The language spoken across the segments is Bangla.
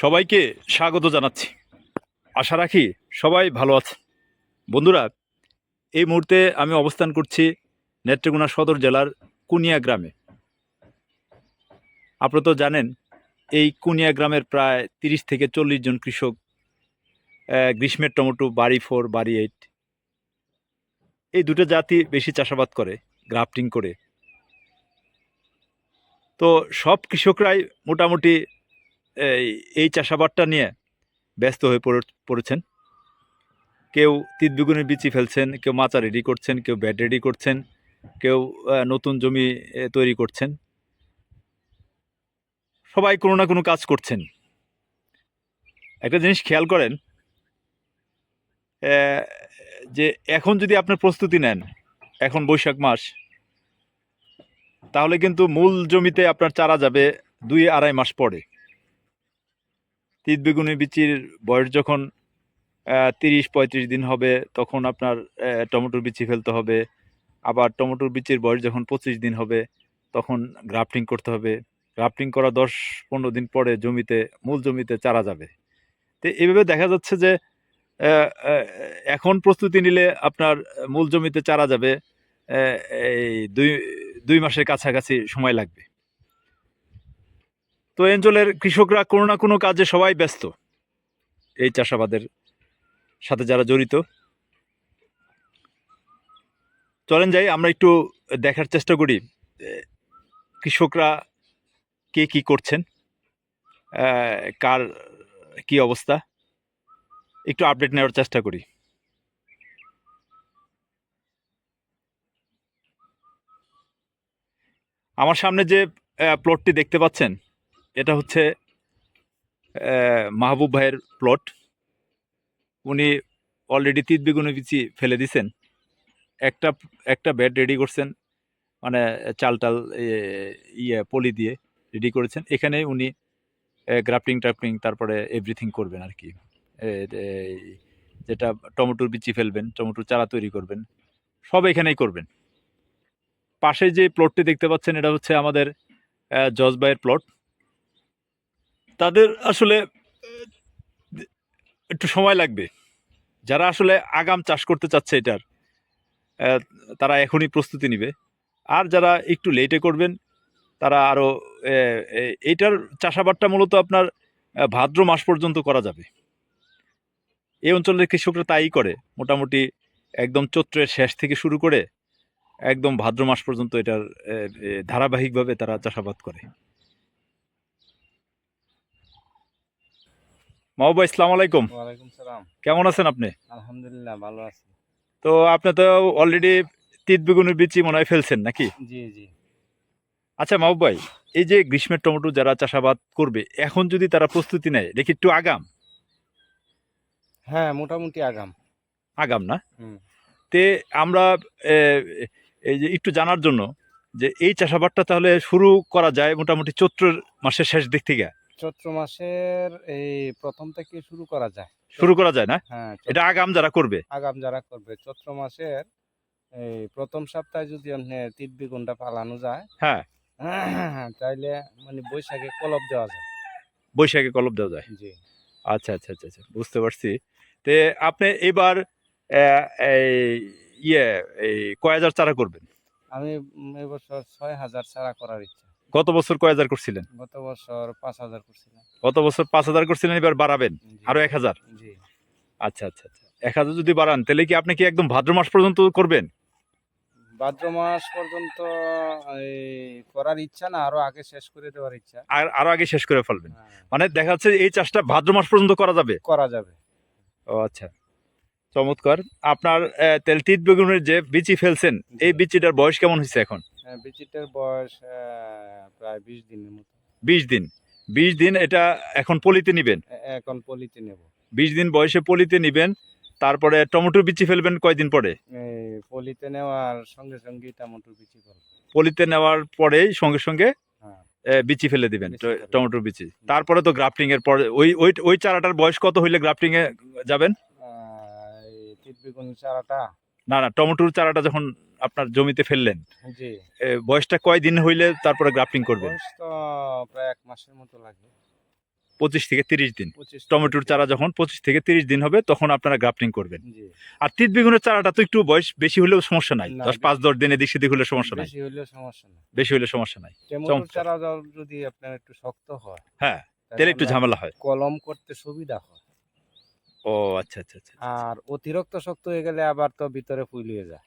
সবাইকে স্বাগত জানাচ্ছি। আশা রাখি সবাই ভালো আছে বন্ধুরা, এই মুহূর্তে আমি অবস্থান করছি নেত্রকোনা সদর জেলার কুনিয়া গ্রামে। আপনারা তো জানেন, এই কুনিয়া গ্রামের প্রায় তিরিশ থেকে চল্লিশ জন কৃষক গ্রীষ্মের টমেটো, বাড়ি ফোর, বাড়ি এইট, এই দুটো জাতি বেশি চাষাবাদ করে, গ্রাফটিং করে। তো সব কৃষকরাই মোটামুটি এই এই চাষাবাদটা নিয়ে ব্যস্ত হয়ে পড়ে- পড়েছেন। কেউ তিতবিগুনের বিচি ফেলছেন, কেউ মাচা রেডি করছেন, কেউ ব্যাট রেডি করছেন, কেউ নতুন জমি তৈরি করছেন। সবাই কোনো না কোনো কাজ করছেন। একটা জিনিস খেয়াল করেন যে এখন যদি আপনার প্রস্তুতি নেন, এখন বৈশাখ মাস, তাহলে কিন্তু মূল জমিতে আপনার চারা যাবে দুই আড়াই মাস পরে। তিত বেগুনি বিচির বয়স যখন তিরিশ, পঁয়ত্রিশ দিন হবে, তখন আপনার টমেটোর বিচি ফেলতে হবে। আবার টমেটোর বিচির বয়স যখন পঁচিশ দিন হবে, তখন গ্রাফটিং করতে হবে। গ্রাফটিং করা দশ, পনেরো দিন পরে জমিতে, মূল জমিতে চারা যাবে। তো এইভাবে দেখা যাচ্ছে যে এখন প্রস্তুতি নিলে আপনার মূল জমিতে চারা যাবে এই দুই দুই মাসের কাছাকাছি সময় লাগবে। তো অঞ্চলের কৃষকরা কোনো না কোনো কাজে সবাই ব্যস্ত। এই চাষাবাদের সাথে যারা জড়িত। চলেন যাই, আমরা একটু দেখার চেষ্টা করি কৃষকরা কে কি করছেন কার কি অবস্থা, একটু আপডেট নেওয়ার চেষ্টা করি। আমার সামনে যে প্লটটি দেখতে পাচ্ছেন এটা হচ্ছে মাহবুব ভাইয়ের প্লট উনি অলরেডি তিত বেগুনি বিচি ফেলে দিছেন। একটা একটা বেড রেডি করছেন মানে চাল টাল ইয়ে পলি দিয়ে রেডি করেছেন। এখানে উনি গ্রাফটিং ট্রাফটিং তারপরে এভরিথিং করবেন আর কি। যেটা টমেটোর বিচি ফেলবেন, টমেটোর চারা তৈরি করবেন, সব এখানেই করবেন। পাশে যে প্লটটি দেখতে পাচ্ছেন, এটা হচ্ছে আমাদের জজ ভাইয়ের প্লট তাদের আসলে একটু সময় লাগবে। যারা আসলে আগাম চাষ করতে চাচ্ছে এটার তারা এখনই প্রস্তুতি নেবে। আর যারা একটু লেটে করবেন, তারা আরও এইটার চাষাবাদটা মূলত আপনার ভাদ্র মাস পর্যন্ত করা যাবে। এই অঞ্চলের কৃষকরা তাই করে। মোটামুটি একদম চৈত্রের শেষ থেকে শুরু করে, একদম ভাদ্র মাস পর্যন্ত এটার ধারাবাহিকভাবে তারা চাষাবাদ করে। মাহবুবা ইসলাম আলাইকুম। কেমন আছেন আপনি? আলহামদুলিল্লাহ ভালো আছি। তো আপনি তো অলরেডি তিত বেগুনের বিচি মনে হয় ফেলছেন নাকি? জি জি। আচ্ছা মাহবুব ভাই এই যে গ্রীষ্মের টমেটো যারা চাষাবাদ করবে এখন যদি তারা প্রস্তুতি নেয় দেখি একটু আগাম? হ্যাঁ মোটামুটি আগাম। আগাম না? তে আমরা এই যে একটু জানার জন্য যে এই চাষাবাদটা তাহলে শুরু করা যায় মোটামুটি চৈত্র মাসের শেষ দিক থেকে। চৈত্র মাসের এই প্রথম থেকে শুরু করা যায়। শুরু করা যায় না? হ্যাঁ এটা আগাম যারা করবে? আগাম যারা করবে চৈত্র মাসের এই প্রথম সপ্তাহে যদি আপনি তিন বিগুনটা পালানো যায় হ্যাঁ। তাইলে মানে বৈশাখে কলব দেওয়া যায়। বৈশাখে কলব দেওয়া যায়? জি। আচ্ছা আচ্ছা আচ্ছা আচ্ছা বুঝতে পারছি। তে আপনি এবার এই ইয়ে এই কয় হাজার চারা করবেন? আমি এবছর ছয় হাজার চারা করার ইচ্ছা। গত বছর কয় হাজার করছিলেন? গত বছর পাঁচ হাজার করছিলাম। গত বছর পাঁচ হাজার করছিলেন এবার বাড়াবেন। আরও এক হাজার? জি। আচ্ছা আচ্ছা আচ্ছা। এক হাজার যদি বাড়ান তাহলে কি আপনি কি একদম ভাদ্র মাস পর্যন্ত করবেন? ভাদ্র মাস পর্যন্ত করার ইচ্ছা না আরও আগে শেষ করে দেওয়ার ইচ্ছা। আর আরও আগে শেষ করে ফেলবেন। হ্যাঁ, মানে দেখা যাচ্ছে এই চাষটা ভাদ্র মাস পর্যন্ত করা যাবে? করা যাবে। ও আচ্ছা। চমৎকার। আপনার তেল তিত বেগুনের যে বিচি ফেলছেন এই বিচিটার বয়স কেমন হয়েছে এখন? হ্যাঁ, বিচিটার বয়স প্রায় বিশ দিনের মতো। বিশ দিন। বিশ দিন এটা এখন পলিতে নিবেন? এখন পলিতে নেব। বিশ দিন বয়সে পলিতে নিবেন তারপরে টমেটো বিচি ফেলবেন কয়দিন পরে? পলিতে নেওয়ার সঙ্গে সঙ্গে টমেটোর বিচি পলিতে নেওয়ার পরেই সঙ্গে সঙ্গে হ্যাঁ। বিচি ফেলে দিবেন। টমেটোর বিচি। তারপরে তো গ্রাফটিং এর পরে ওই ওই ওই চারাটার বয়স কত হইলে গ্রাফটিং এ যাবেন? বেগুন চারাটা? না না টমেটোর চারাটা যখন আপনার জমিতে ফেললেন জি। বয়সটা কয় দিন হইলে তারপরে গ্রাফটিং করবেন? বয়স তো প্রায় এক মাসের মতো লাগবে পঁচিশ থেকে তিরিশ দিন। টমেটোর চারা যখন পঁচিশ থেকে তিরিশ দিন হবে তখন আপনারা গ্রাফটিং করবেন। আর তিত বেগুনের চারাটা তো একটু বয়স বেশি হলেও সমস্যা নাই। দশ পাঁচ দশ দিন এদিক সেদিক হলে সমস্যা নাই। বেশি হলে সমস্যা নাই। চারা যদি আপনার একটু শক্ত হয় হ্যাঁ তাহলে একটু ঝামেলা হয়। কলম করতে সুবিধা হয়। ও আচ্ছা আচ্ছা আচ্ছা আর অতিরিক্ত শক্ত হয়ে গেলে আবার তো ভিতরে ফুলিয়ে যায়।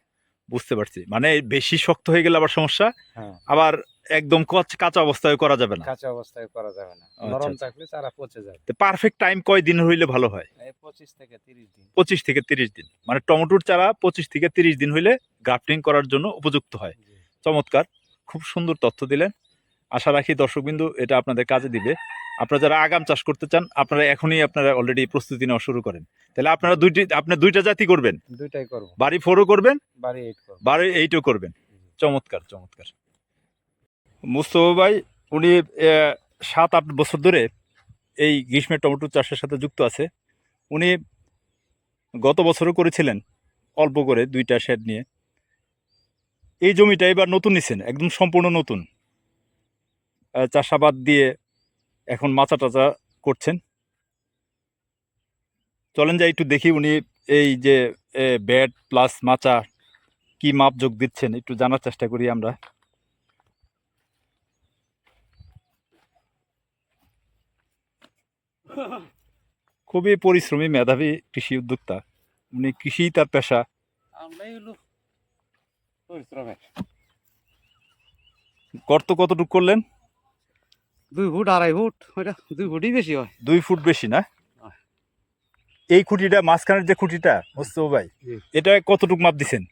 বুঝতে পারছি। মানে বেশি শক্ত হয়ে গেলে আবার সমস্যা হ্যাঁ। আবার একদম কচ- কাঁচা অবস্থায় করা যাবে না। কাঁচা অবস্থায় করা যাবে না। আচ্ছা, নরম আচ্ছা। থাকলে চারা পচে যাবে পারফেক্ট টাইম কয় দিন হইলে ভালো হয়? এই পঁচিশ থেকে তিরিশ দিন। পঁচিশ থেকে তিরিশ দিন। মানে টমেটোর চারা পঁচিশ থেকে তিরিশ দিন হইলে গ্রাফটিং করার জন্য উপযুক্ত হয়। চমৎকার। খুব সুন্দর তথ্য দিলেন। আশা রাখি দর্শকবিন্দু এটা আপনাদের কাজে দিবে। আপনারা যারা আগাম চাষ করতে চান আপনারা এখনই আপনারা অলরেডি প্রস্তুতি নেওয়া শুরু করেন। তাহলে আপনারা দুইটি আপনার দুইটা জাতি করবেন? দুইটাই করব। বাড়ি ফোরও করবেন? বাড়ি এইট করব। বাড়ি এইটও করবেন। চমৎকার চমৎকার। মুস্তফা ভাই উনি সাত আট বছর ধরে এই গ্রীষ্মের টমেটো চাষের সাথে যুক্ত আছে। উনি গত বছরও করেছিলেন অল্প করে দুইটা শেড নিয়ে। এই জমিটা এবার নতুন নিছেন একদম সম্পূর্ণ নতুন। চাষাবাদ দিয়ে এখন মাচা টাচা করছেন। চলেন যাই একটু দেখি উনি এই যে ব্যাট প্লাস মাচা কি মাপ যোগ দিচ্ছেন একটু জানার চেষ্টা করি আমরা। খুবই পরিশ্রমী মেধাবী কৃষি উদ্যোক্তা। উনি কৃষি তার পেশা। গর্ত কতটুকু করলেন? দুই ফুট আড়াই ফুট ওইটা দুই ফুটই বেশি হয়। দুই ফুট বেশি না? এই খুঁটিটা মাঝখানের যে খুঁটিটা মোস্তফা ভাই এটা কতটুকু মাপ দিছেন?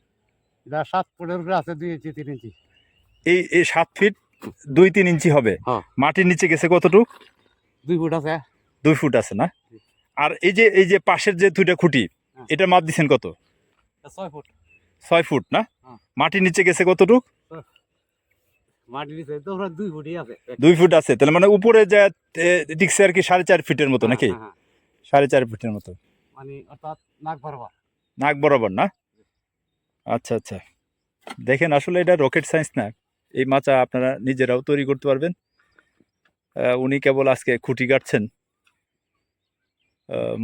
এটা সাত ফুটের উপরে আছে দুই ইঞ্চি তিন ইঞ্চি। এই এই সাত ফিট দুই তিন ইঞ্চি হবে। হ্যাঁ। মাটির নিচে গেছে কতটুক? দুই ফুট আছে। দুই ফুট আছে না? আর এই যে এই যে পাশের যে দুইটা খুঁটি হ্যাঁ। এটা মাপ দিছেন কত? ছয় ফুট। ছয় ফুট না? হ্যাঁ। মাটির নিচে গেছে কতটুক? মাটি নিচে তো ওরা দুই ফুটই আছে। দুই ফুট আছে তাহলে মানে উপরে যা এ, আর কি সাড়ে চার ফিটের মতো নাকি? হ্যাঁ, হ্যাঁ, সাড়ে চার ফিটের মতো। মানে অর্থাৎ নাক বরাবর। নাক বরাবর না? আচ্ছা আচ্ছা। দেখেন আসলে এটা রকেট সায়েন্স না। এই মাচা আপনারা নিজেরাও তৈরি করতে পারবেন। উনি কেবল আজকে খুঁটি কাটছেন।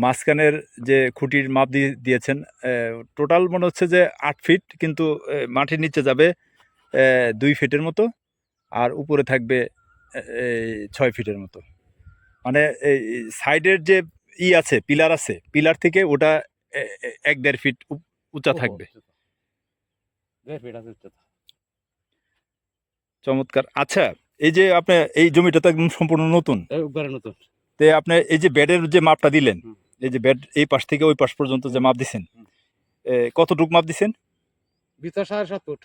মাঝখানের যে খুঁটির মাপ দিয়ে দিয়েছেন টোটাল মনে হচ্ছে যে আট ফিট কিন্তু মাটির নিচে যাবে দুই ফিটের মতো। আর উপরে থাকবে ছয় ফিটের মতো। মানে এই সাইডের যে ই আছে পিলার আছে পিলার থেকে ওটা এক দেড় ফিট উঁচা থাকবে। চমৎকার। আচ্ছা এই যে আপনি এই জমিটা তো একদম সম্পূর্ণ নতুন। নতুন। তে আপনি এই যে বেডের যে মাপটা দিলেন এই যে বেড এই পাশ থেকে ওই পাশ পর্যন্ত যে মাপ দিছেন। কতটুক মাপ দিছেন? ভিতর সাড়ে সাত ফুট।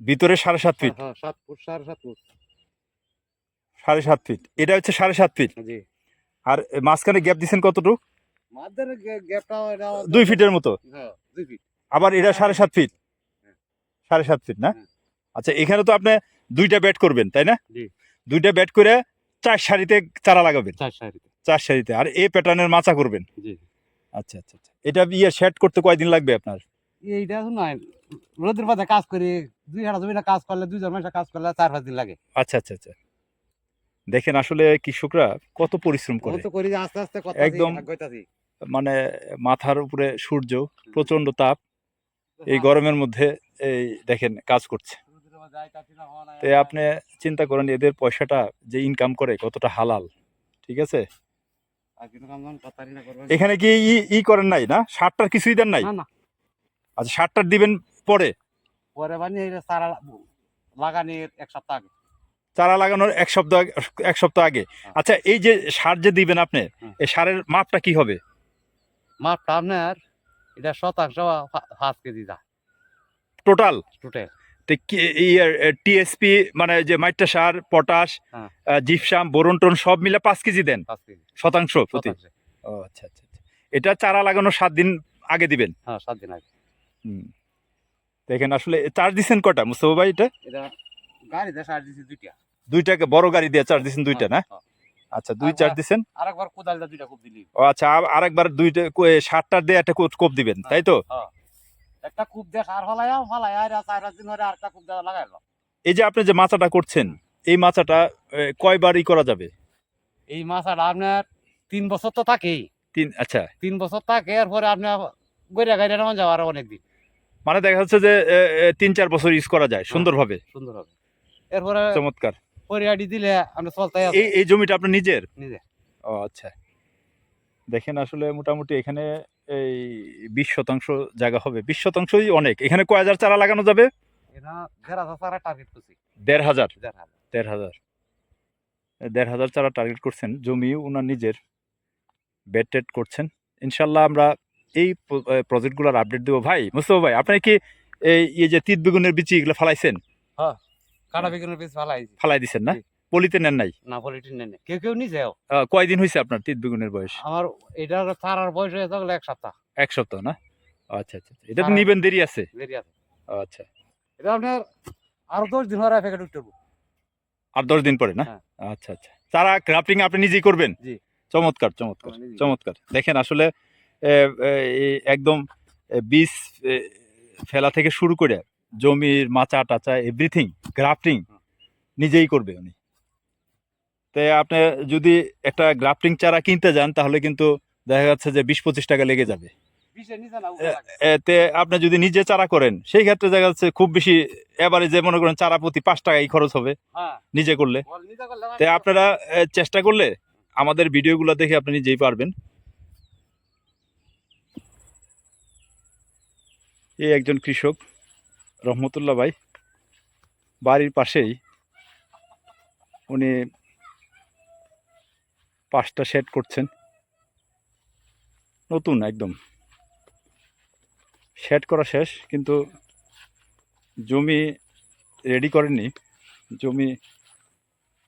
ভিতরে সাড়ে সাত ফিট হ্যাঁ সাত ফুট সাড়ে সাত ফুট। সাড়ে সাত ফিট এটা হচ্ছে সাড়ে সাত ফিট জি। আর মাঝখানে গ্যাপ দিচ্ছেন কতটুক? গ্যাপটা দুই ফিটের মতো। হ্যাঁ দুই ফিট আবার এটা সাড়ে সাত ফিট হ্যাঁ। সাড়ে সাত ফিট না? হ্যাঁ। আচ্ছা এখানে তো আপনি দুইটা ব্যাট করবেন তাই না? দুইটা ব্যাট করে চার সারিতে চারা লাগাবেন। চার সারিতে। চার সারিতে। আর এই প্যাটার্নের মাচা করবেন। আচ্ছা আচ্ছা আচ্ছা। এটা ইয়ে সেট করতে কয়দিন লাগবে আপনার? এইটা রোদের পাতে কাজ করি দুই হাজার জমিটা কাজ করলে দুইজন মাসে কাজ করলে চার পাঁচ দিন লাগে। আচ্ছা আচ্ছা আচ্ছা। দেখেন আসলে কৃষকরা কত পরিশ্রম করে। তো করি আস্তে আস্তে একদম- মানে মাথার উপরে সূর্য প্রচণ্ড তাপ এই গরমের মধ্যে এই দেখেন কাজ করছে। তো আপনি চিন্তা করেন এদের পয়সাটা যে ইনকাম করে কতটা হালাল ঠিক আছে? এখানে কি ই করেন নাই না? সারটার কিছুই দেন নাই? আচ্ছা সারটার দিবেন পরে? পরে এটা চারা লাগানির এক সপ্তাহ আগে। চারা লাগানোর এক সপ্তাহ আগে- এক সপ্তাহ আগে। আচ্ছা এই যে সার যে দিবেন আপনি এই সারের মাপটা কি হবে? মাপটা আপনার এটা শতাংশ পাঁচ কেজি যা। টোটাল টোটাল টিএসপি মানে যে মাইট্রা সার পটাশ হ্যাঁ। জিপসাম বোরন টোন সব মিলে পাঁচ কেজি দেন? শতাংশ প্রতি? ও আচ্ছা আচ্ছা আচ্ছা। এটা চারা লাগানোর সাত দিন আগে দিবেন? হ্যাঁ সাত দিন আগে। হুম। দেখেন আসলে চার্জ দিচ্ছেন কটা মুস্তফা ভাই এটা? দিছি দুইটা। দুইটাকে বড় গাড়ি দিয়ে চার্জ দিচ্ছেন দুইটা না? হ্যাঁ, হ্যাঁ। আচ্ছা দুই আর চার্জ বা- দিচ্ছেন আর একবার কোদাল দিয়ে দুইটা খুব দিলি। ও আচ্ছা আর- আরেকবার দুইটা সারটার দিয়ে একটা কোপ- কোপ দিবেন তাই তো? হ্যাঁ। একটা কূপ দিয়ে সার ফলাইয়া ফলাইয়া আর চার দিন ধরে আরেকটা কূপ দিয়ে লাগাইলো এই যে আপনি যে মাচাটা করছেন এই মাচাটা কয়বার ই করা যাবে? এই মাছাটা আপনার তিন বছর তো থাকেই। তিন আচ্ছা। তিন বছর থাকে এরপরে আপনার গড়িয়া গাড়ি নামান যাওয়ার অনেক দিন মানে দেখা যাচ্ছে যে তিন চার বছর ইউজ করা যায় সুন্দরভাবে। সুন্দর হবে এরপরে চমৎকার। পরিয়াটি দিলে আপনি চলতে এই এই জমিটা আপনার নিজের? নিজে ও আচ্ছা। দেখেন আসলে মোটামুটি এখানে এই বিশ শতাংশ জায়গা হবে। বিশ শতাংশই অনেক। এখানে কয় হাজার চারা লাগানো যাবে? দেড় হাজার টার্গেট করছি। দেড় হাজার? দেড় হাজার। চারা টার্গেট করছেন। জমি ওনার নিজের। বেড টেড করছেন। ইনশাল্লাহ আমরা এই প্রজেক্টগুলোর আপডেট দেবো ভাই। মুস্তফা ভাই আপনি কি এই যে তিত বেগুনের বিচি এগুলো ফালাইছেন? কাটা বেগুনের ভালো হয়েছে ফালাই দিছেন না। পলিতে নেন নাই? না পলিটিন নেই। কেউ কেউ নিজেও। আহ, কয়দিন হয়েছে আপনার তিত বেগুনের বয়স? আমার এটার চারার বয়স হয়ে থাকলে এক সপ্তাহ। এক সপ্তাহ না? আচ্ছা আচ্ছা আচ্ছা। এটা তো নিবেন দেরি আছে? দেরি আছে। আচ্ছা। এটা আপনার আরও দশ দিন হওয়ার প্যাকেট উঠতে আর দশ দিন পরে না? হ্যাঁ। আচ্ছা আচ্ছা। চারা ক্রাফটিং আপনি নিজেই করবেন? জি। চমৎকার চমৎকার চমৎকার। দেখেন আসলে একদম বীজ ফেলা থেকে শুরু করে জমির মাচা টাচা এভরিথিং গ্রাফটিং নিজেই করবে উনি। তাই আপনি যদি একটা গ্রাফটিং চারা কিনতে যান তাহলে কিন্তু দেখা যাচ্ছে যে বিশ পঁচিশ টাকা লেগে যাবে। এতে আপনি যদি নিজে চারা করেন সেই ক্ষেত্রে দেখা যাচ্ছে খুব বেশি এবারে যে মনে করেন চারা প্রতি পাঁচ টাকাই খরচ হবে হ্যাঁ। নিজে করলে। বল নিজে করলে তো আপনারা চেষ্টা করলে আমাদের ভিডিওগুলো দেখে আপনি নিজেই পারবেন। এই একজন কৃষক, রহমতুল্লাহ ভাই। বাড়ির পাশেই উনি পাঁচটা শেড করছেন। নতুন একদম। শেড করা শেষ, কিন্তু জমি রেডি করেননি। জমি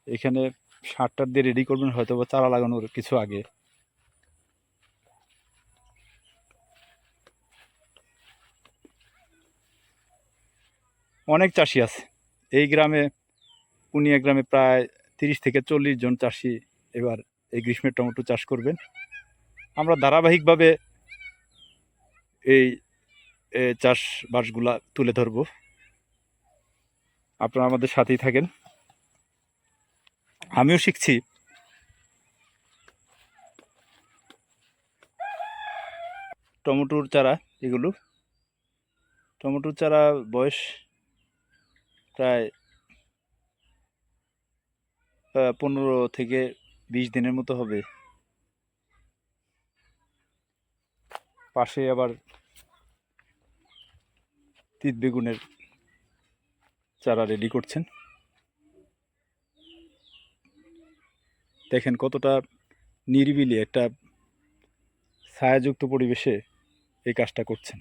এখানে সারটার দিয়ে রেডি করবেন হয়তো বা চারা লাগানোর কিছু আগে। অনেক চাষি আছে। এই গ্রামে কুনিয়া গ্রামে প্রায় তিরিশ থেকে চল্লিশ জন চাষি এবার এই গ্রীষ্মের টমেটো চাষ করবেন। আমরা ধারাবাহিকভাবে এই চাষবাসগুলা তুলে ধরব। আপনারা আমাদের সাথেই থাকেন। আমিও শিখছি। টমেটোর চারা এগুলো। টমেটোর চারা বয়স প্রায় পনেরো থেকে বিশ দিনের মতো হবে। পাশে আবার তিত বেগুনের চারা রেডি করছেন। দেখেন কতটা নিরিবিলি একটা ছায়াযুক্ত পরিবেশে এই কাজটা করছেন।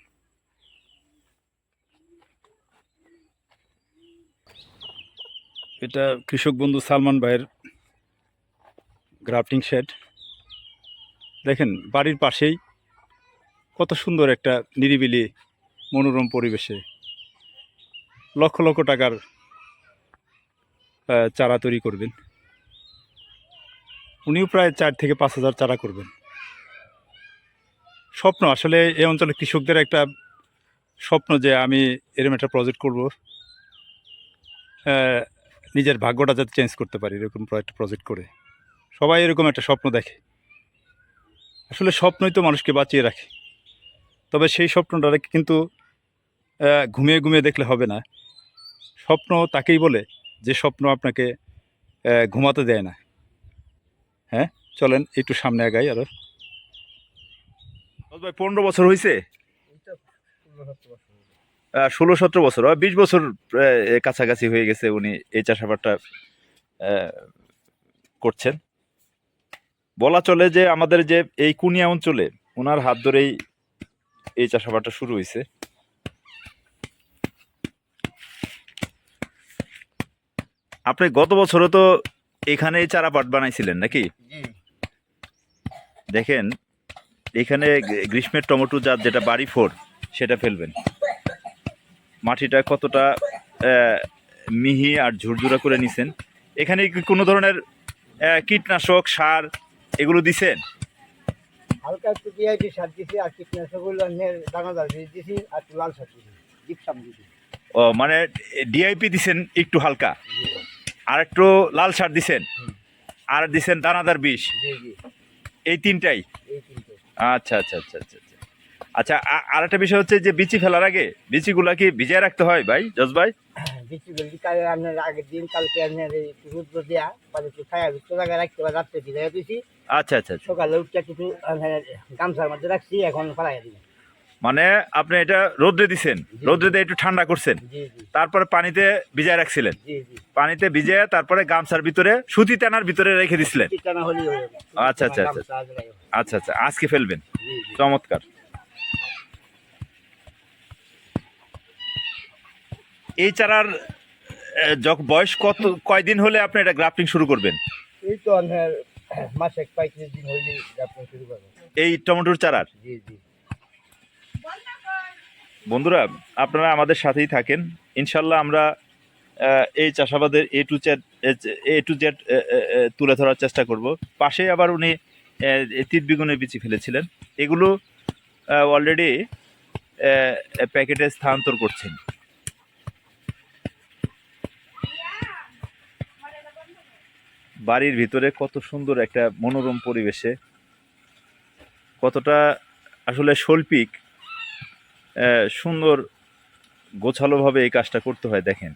এটা কৃষক বন্ধু সালমান ভাইয়ের গ্রাফটিং শেড। দেখেন, বাড়ির পাশেই কত সুন্দর একটা নিরিবিলি মনোরম পরিবেশে লক্ষ লক্ষ টাকার চারা তৈরি করবেন। উনিও প্রায় চার থেকে পাঁচ হাজার চারা করবেন। স্বপ্ন, আসলে এই অঞ্চলে কৃষকদের একটা স্বপ্ন যে আমি এরম একটা প্রজেক্ট করব। নিজের ভাগ্যটা যাতে চেঞ্জ করতে পারি এরকম একটা প্রজেক্ট করে। সবাই এরকম একটা স্বপ্ন দেখে। আসলে স্বপ্নই তো মানুষকে বাঁচিয়ে রাখে। তবে সেই স্বপ্নটা কিন্তু ঘুমিয়ে ঘুমিয়ে দেখলে হবে না। স্বপ্ন তাকেই বলে যে স্বপ্ন আপনাকে ঘুমাতে দেয় না। হ্যাঁ চলেন একটু সামনে আগাই আরও। ভাই পনেরো বছর হয়েছে ষোলো সতেরো বছর বিশ বছর কাছাকাছি হয়ে গেছে উনি এই চাষাবাদটা করছেন। বলা চলে যে আমাদের যে এই কুনিয়া অঞ্চলে ওনার হাত ধরেই এই চাষাবাদটা শুরু হয়েছে। আপনি গত বছরও তো এখানেই চারা পাট বানাইছিলেন নাকি? দেখেন এখানে গ্রীষ্মের টমেটো জাত যেটা বাড়ি ফোর সেটা ফেলবেন। মাটিটা কতটা মিহি আর ঝুরঝুরা করে নিছেন। এখানে কি কোনো ধরনের কীটনাশক সার এগুলো দিছেন? হালকা একটু ডিআইপি সার দিছি আর কীটনাশক দানাদার দিছি আর একটু লাল সার দিছি জিপসাম দিছি। ও মানে ডিআইপি দিছেন একটু হালকা? আর একটু লাল সার দিছেন? আর দিছেন দানাদার বিষ? এই তিনটাই। আচ্ছা আচ্ছা আচ্ছা আচ্ছা। আচ্ছা আচ্ছা আর একটা বিষয় হচ্ছে যে বিচি ফেলার আগে বিচিগুলা কি ভিজিয়ে রাখতে হয় ভাই জজ ভাই? কাল আপনার আগের দিন কালকে আপনার এই রুদ্র দেয়া পরে একটু খায়া দুটো জায়গায় রাখতে পারে রাত্রে ভিজাই দিয়েছি আচ্ছা আচ্ছা আচ্ছা। সকালে উঠতে কিছু আপনার গামছার মধ্যে রাখছি এখন ফেলাই দিই মানে আপনি এটা রোদ্রে দিছেন। রোদ্রে দিয়ে একটু ঠান্ডা করছেন। তারপরে পানিতে ভিজায় রাখছিলেন। পানিতে ভিজে তারপরে গামছার ভিতরে সুতি টানার ভিতরে রেখে দিছিলেন। আচ্ছা, আচ্ছা, আচ্ছা। হবে। আচ্ছা আচ্ছা আজকে ফেলবেন। চমৎকার। এই চারার যখন বয়স কত কয়দিন হলে আপনি এটা গ্রাফটিং শুরু করবেন? এই তো আপনার মাসে পঁয়ত্রিশ দিন হইলেই আপনি শুরু করবেন এই টমেটোর চারার? জি জি। বন্ধুরা আপনারা আমাদের সাথেই থাকেন। ইনশাল্লাহ আমরা এই চাষাবাদের A to Z A to Z তুলে ধরার চেষ্টা করব। পাশে আবার উনি তিন বিগুনের বিচি ফেলেছিলেন। এগুলো অলরেডি প্যাকেটে স্থানান্তর করছেন। বাড়ির ভিতরে কত সুন্দর একটা মনোরম পরিবেশে, কতটা আসলে শৈল্পিক সুন্দর গোছালোভাবে এই কাজটা করতে হয় দেখেন।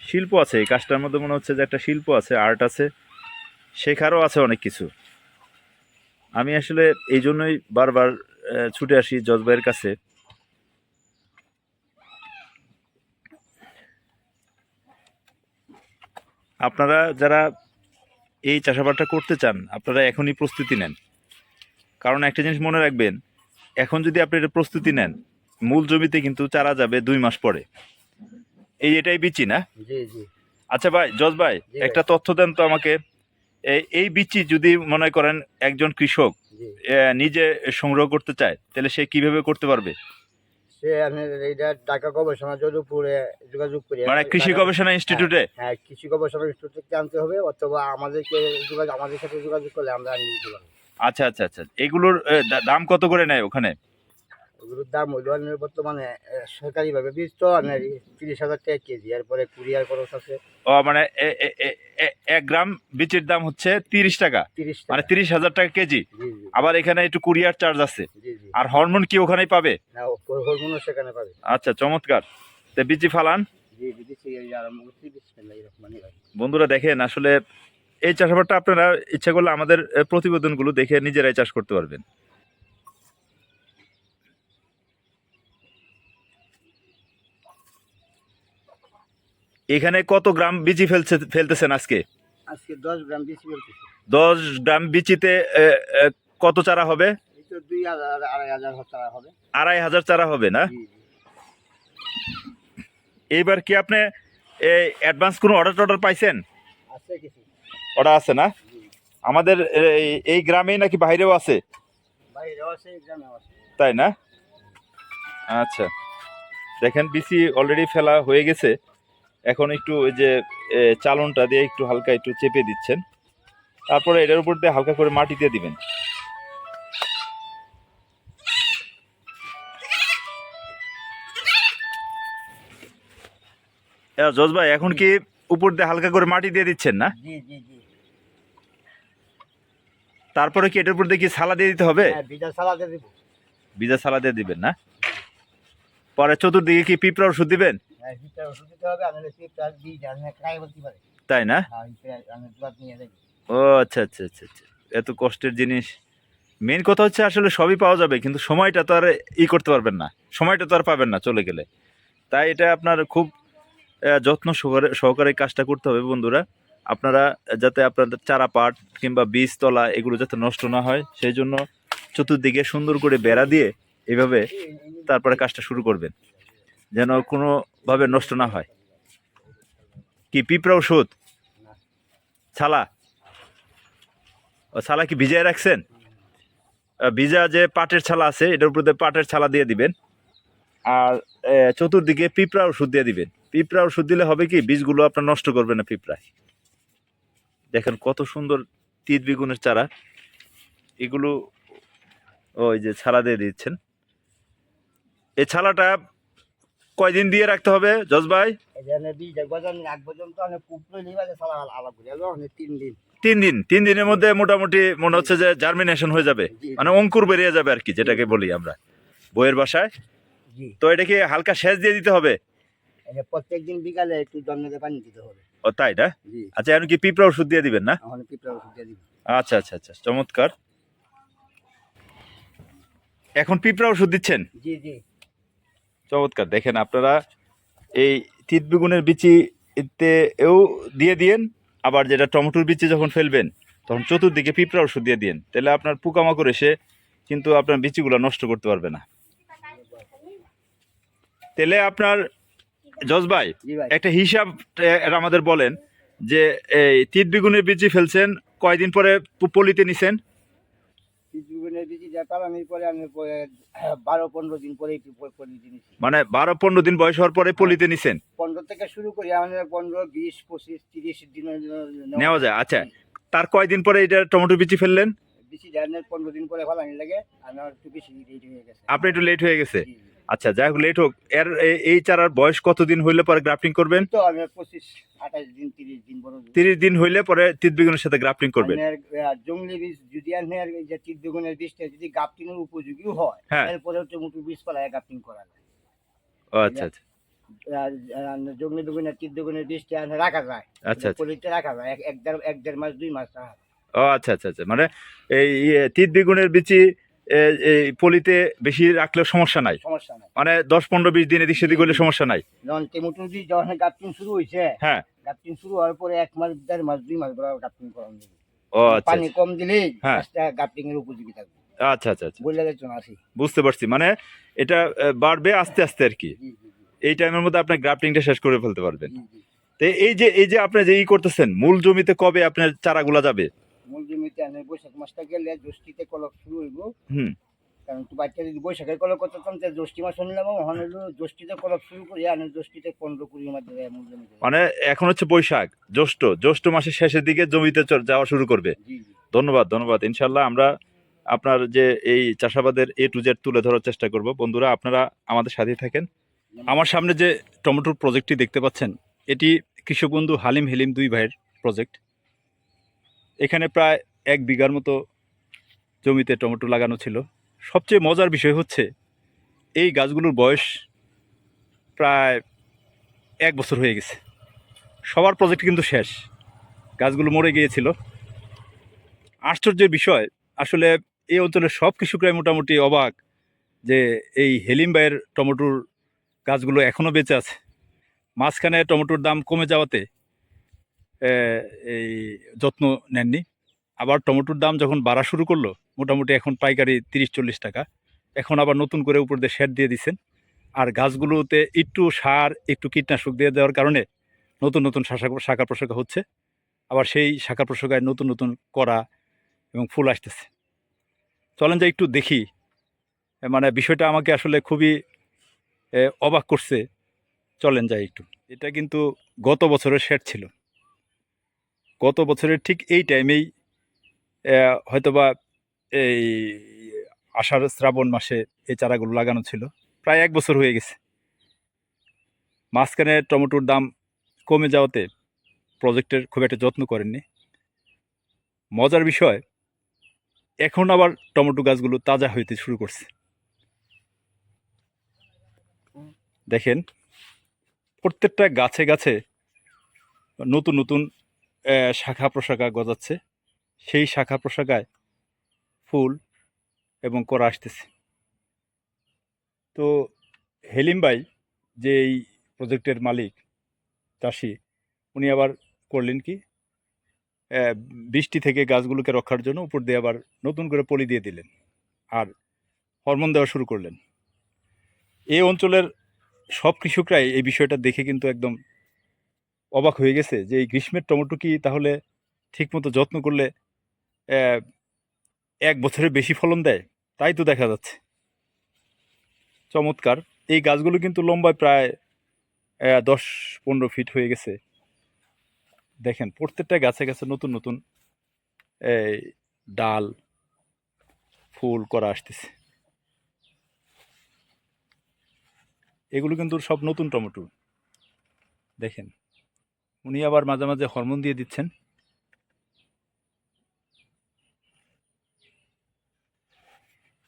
শিল্প আছে, এই কাজটার মধ্যে মনে হচ্ছে যে একটা শিল্প আছে, আর্ট আছে, শেখারও আছে অনেক কিছু। আমি আসলে এই জন্যই বারবার ছুটে আসি জজবাইয়ের কাছে। আপনারা যারা এই চাষাবাদটা করতে চান আপনারা এখনই প্রস্তুতি নেন। কারণ একটা জিনিস মনে রাখবেন এখন যদি আপনি এটা প্রস্তুতি নেন মূল জমিতে কিন্তু চারা যাবে দুই মাস পরে। এই এটাই বিচি না? আচ্ছা ভাই জজ ভাই একটা তথ্য দেন তো আমাকে। এই বিচি যদি মনে করেন একজন কৃষক নিজে সংগ্রহ করতে চায় তাহলে সে কীভাবে করতে পারবে? সে এইটা ঢাকা গবেষণা যদুপুরে যোগাযোগ করি। মানে কৃষি গবেষণা ইনস্টিটিউটে? হ্যাঁ কৃষি গবেষণা ইনস্টিটিউটে আনতে হবে অথবা আমাদেরকে যোগাযোগ আমাদের সাথে যোগাযোগ করলে আমরা নিয়ে পারব আচ্ছা আচ্ছা আচ্ছা। এগুলোর দাম কত করে নেয় ওখানে? ওগুলোর দাম হইল বর্তমানে সরকারিভাবে বীজ তো তিরিশ হাজার টাকা কেজি এরপরে কুরিয়ার খরচ আছে। ও মানে এক গ্রাম বিচির দাম হচ্ছে তিরিশ টাকা। মানে তিরিশ হাজার টাকা কেজি। আবার এখানে একটু কুরিয়ার চার্জ আছে। আর হরমোন কি ওখানেই পাবে? হরমোনও সেখানে পাবে। আচ্ছা চমৎকার। তো বিচি ফালান। রহিম বন্ধুরা দেখেন আসলে এই চাষাবাদটা আপনারা ইচ্ছা করলে আমাদের প্রতিবেদনগুলো দেখে নিজেরাই চাষ করতে পারবেন। এখানে কত গ্রাম বিচি ফেলছে ফেলতেছেন আজকে? আজকে দশ গ্রাম দশ গ্রাম বিচিতে কত চারা হবে? আড়াই হাজার চারা হবে। না? এইবার কি আপনি এই অ্যাডভান্স কোনো অর্ডার টর্ডার পাইছেন? অর্ডার আছে না? আমাদের এই- গ্রামেই নাকি বাইরেও আছে? তাই না? আচ্ছা। দেখেন বিসি অলরেডি ফেলা হয়ে গেছে। এখন একটু ওই যে চালনটা দিয়ে একটু হালকা একটু চেপে দিচ্ছেন। তারপরে এটার উপর দিয়ে হালকা করে মাটি দিয়ে দিবেন। জজ ভাই এখন কি উপর দিয়ে হালকা করে মাটি দিয়ে দিচ্ছেন না? তারপরে কি এটার উপর দিয়ে কি সালা দিয়ে দিতে হবে? হ্যাঁ বিজা ভিজা সালা দিয়ে দিবেন না? পরে চতুর্দিকে কি পিঁপড়া ওষুধ দিবেন? হ্যাঁ পারে? তাই না? হ্যাঁ ও আচ্ছা আচ্ছা আচ্ছা আচ্ছা। এত কষ্টের জিনিস। মেন কথা হচ্ছে আসলে সবই পাওয়া যাবে কিন্তু সময়টা তো আর ই করতে পারবেন না। সময়টা তো আর পাবেন না চলে গেলে। তাই এটা আপনার খুব যত্ন সহকারে সহকারে কাজটা করতে হবে বন্ধুরা। আপনারা যাতে আপনাদের চারা পাট কিংবা বীজতলা এগুলো যাতে নষ্ট না হয় সেই জন্য চতুর্দিকে সুন্দর করে বেড়া দিয়ে এভাবে তারপরে কাজটা শুরু করবেন। যেন কোনোভাবে নষ্ট না হয়। কি পিঁপড়া ওষুধ? ছালা? ও ছালা কি ভিজায় রাখছেন? ভিজা যে পাটের ছালা আছে, এটার উপর পাটের ছালা দিয়ে দিবেন। আর চতুর্দিকে পিঁপড়া ওষুধ দিয়ে দিবেন। পিঁপড়া ওষুধ দিলে হবে কি, বীজগুলো আপনার নষ্ট করবে না পিঁপড়ায়। দেখেন কত সুন্দর তিত বেগুনের চারা। এগুলো ওই যে ছালা দিয়ে দিচ্ছেন। এই ছালাটা কয়দিন দিয়ে রাখতে হবে জজ ভাই? তিন দিন। তিন দিনের মধ্যে মোটামুটি মনে হচ্ছে যে জার্মিনেশন হয়ে যাবে মানে অঙ্কুর বেরিয়ে যাবে আর কি যেটাকে বলি আমরা। বইয়ের বাসায়? তো এটাকে হালকা সেচ দিয়ে দিতে হবে? এটা প্রত্যেক দিন বিকালে একটু জন্মতে পানি দিতে হবে। ও তাই না? আচ্ছা এখন কি পিঁপড়া ওষুধ দিয়ে দিবেন না? আচ্ছা আচ্ছা আচ্ছা চমৎকার। এখন পিঁপড়া ওষুধ দিচ্ছেন? জি জি। চমৎকার। দেখেন আপনারা এই তিত বেগুনের বিচিতে এও দিয়ে দিয়েন আবার যেটা টমেটোর বিচি যখন ফেলবেন তখন চতুর্দিকে পিঁপড়া ওষুধ দিয়ে দিন তাহলে আপনার পোকামাকড় এসে কিন্তু আপনার বিচিগুলো নষ্ট করতে পারবে না। তাহলে আপনার জজ ভাই একটা হিসাব আমাদের বলেন যে এই তিত বেগুনের বিচি ফেলছেন কয়দিন পরে পলিতে নিছেন? মানে বারো পনেরো দিন বয়স হওয়ার পরে পলিতে নিছেন? পনেরো থেকে শুরু করি আমাদের পনেরো বিশ পঁচিশ তিরিশ দিনের নেওয়া যায় আচ্ছা। তার কয়দিন পরে এটা টমেটো বিচি ফেললেন? বেশি ধানের পনেরো দিন পরে ফালানি লাগে আমার একটু বেশি হয়ে গেছে। আপনি একটু লেট হয়ে গেছে। আচ্ছা যাই হোক লেট হোক। এর এই চারার বয়স কতদিন হইলে পরে গ্রাফটিং করবেন? তো আমি পঁচিশ আঠাশ দিন তিরিশ দিন বড় তিরিশ দিন হইলে পরে তিত বেগুনের সাথে গ্রাফটিং করবেন। জংলি বীজ যদি আনের এই যে তিন বেগুনের বীজটা যদি গাপটিনের উপযোগী হয় হ্যাঁ। এরপরে হচ্ছে মুটু বীজ পালায় গাপটিং করা যায়। ও আচ্ছা আচ্ছা। আর, জংলি বেগুনের তিন বেগুনের বীজটা রাখা যায়। আচ্ছা আচ্ছা। পলিতে রাখা যায়। এক- এক দেড় এক দেড় মাস দুই মাস রাখা ও আচ্ছা আচ্ছা আচ্ছা। মানে এই ইয়ে, তিত বেগুনের বিচি এই পলিতে বেশি রাখলেও সমস্যা নাই। সমস্যা নাই। মানে দশ পনেরো বিশ দিন এদিক সেদিক হলে সমস্যা নাই। যখন টেমুটুর যখন গাপটিং শুরু হয়েছে হ্যাঁ। গাপটিং শুরু হওয়ার পরে এক মাস দেড় মাস দুই মাস ধরে গাপটিং করানো যাবে ও আচ্ছা পানি কম দিলেই হ্যাঁ। গাছটা গাপটিং এর উপযোগী থাকবে। আচ্ছা আচ্ছা আচ্ছা। বলে গেছো আসি বুঝতে পারছি। মানে এটা বাড়বে আস্তে আস্তে আর কি। এই টাইমের মধ্যে আপনি গ্রাফটিংটা শেষ করে ফেলতে পারবেন। তো এই যে এই যে আপনি যে ই করতেছেন মূল জমিতে কবে আপনার চারাগুলা যাবে? মূল জমিতে আনে বৈশাখ মাসটা গেলে জ্যৈষ্ঠীতে কলক শুরু হইব। কারণ তো বাচ্চা যদি বৈশাখের কলক করতাম তাহলে জ্যৈষ্ঠী মাস নিলাম ওখানে জ্যৈষ্ঠীতে কলক শুরু করি আনে জ্যৈষ্ঠীতে পনেরো মধ্যে যায় মূল জমিতে। মানে এখন হচ্ছে বৈশাখ জ্যৈষ্ঠ জ্যৈষ্ঠ মাসের শেষের দিকে জমিতে যাওয়া শুরু করবে। ধন্যবাদ ধন্যবাদ। ইনশাল্লাহ আমরা আপনার যে এই চাষাবাদের এ টু জেড তুলে ধরার চেষ্টা করব। বন্ধুরা আপনারা আমাদের সাথেই থাকেন। আমার সামনে যে টমেটোর প্রজেক্টটি দেখতে পাচ্ছেন এটি কৃষক বন্ধু হালিম হেলিম দুই ভাইয়ের প্রজেক্ট এখানে প্রায় এক বিঘার মতো জমিতে টমেটো লাগানো ছিল। সবচেয়ে মজার বিষয় হচ্ছে, এই গাছগুলোর বয়স প্রায় এক বছর হয়ে গেছে। সবার প্রজেক্ট কিন্তু শেষ। গাছগুলো মরে গিয়েছিল। আশ্চর্যের বিষয়, আসলে এই অঞ্চলের সব কৃষকরাই মোটামুটি অবাক যে এই হেলিম ভাইয়ের টমেটোর গাছগুলো এখনও বেঁচে আছে। মাঝখানে টমেটোর দাম কমে যাওয়াতে এই যত্ন নেননি। আবার টমেটোর দাম যখন বাড়া শুরু করল, মোটামুটি এখন পাইকারি তিরিশ চল্লিশ টাকা। এখন আবার নতুন করে উপর দিয়ে শেড দিয়ে দিচ্ছেন আর গাছগুলোতে একটু সার, একটু কীটনাশক দিয়ে দেওয়ার কারণে নতুন নতুন শাখা শাখা প্রশাখা হচ্ছে। আবার সেই শাখা প্রশাখায় নতুন নতুন করা এবং ফুল আসতেছে। চলেন যাই একটু দেখি। মানে বিষয়টা আমাকে আসলে খুবই অবাক করছে। চলেন যাই একটু। এটা কিন্তু গত বছরের শেড ছিল। গত বছরের ঠিক এই টাইমেই হয়তোবা এই আষাঢ় শ্রাবণ মাসে এই চারাগুলো লাগানো ছিল। প্রায় এক বছর হয়ে গেছে। মাঝখানে টমেটোর দাম কমে যাওয়াতে প্রজেক্টের খুব একটা যত্ন করেননি। মজার বিষয়, এখন আবার টমেটো গাছগুলো তাজা হইতে শুরু করছে। দেখেন, প্রত্যেকটা গাছে গাছে নতুন নতুন শাখা প্রশাখা গজাচ্ছে। সেই শাখা প্রশাখায় ফুল এবং করা আসতেছে। তো হেলিম ভাই যে এই প্রজেক্টের মালিক, চাষি, উনি আবার করলেন কি? বৃষ্টি থেকে গাছগুলোকে রক্ষার জন্য উপর দিয়ে আবার নতুন করে পলি দিয়ে দিলেন আর হরমোন দেওয়া শুরু করলেন। এই অঞ্চলের সব কৃষকরাই এই বিষয়টা দেখে কিন্তু একদম অবাক হয়ে গেছে যে এই গ্রীষ্মের টমেটো কি তাহলে ঠিকমতো যত্ন করলে এক বছরে বেশি ফলন দেয়? তাই তো দেখা যাচ্ছে। চমৎকার। এই গাছগুলো কিন্তু লম্বায় প্রায় দশ পনেরো ফিট হয়ে গেছে। দেখেন, প্রত্যেকটা গাছে গাছে নতুন নতুন ডাল, ফুল করা আসতেছে। এগুলো কিন্তু সব নতুন টমেটো। দেখেন উনি আবার মাঝে মাঝে হরমোন দিয়ে দিচ্ছেন।